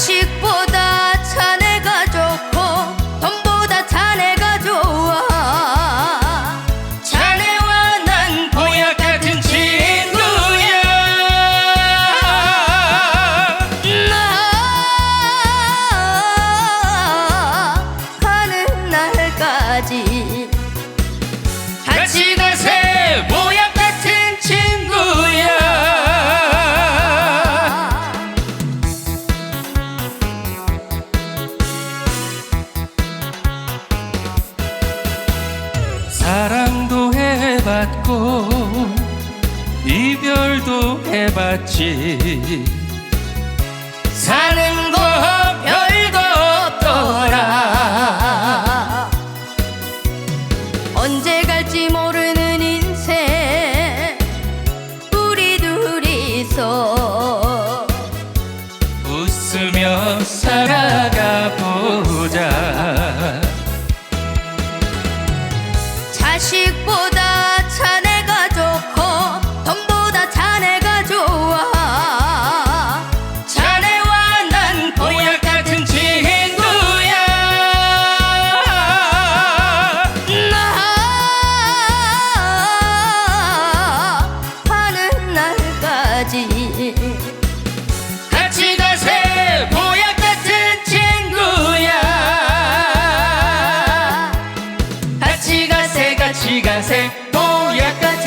자식 해봤고 이별도 해봤지. 사는 거 별도 없더라. 언제 갈지 모르는 인생 우리 둘이서 웃으며 살아 보약 같은 친구야. 같이 가세 보약 같은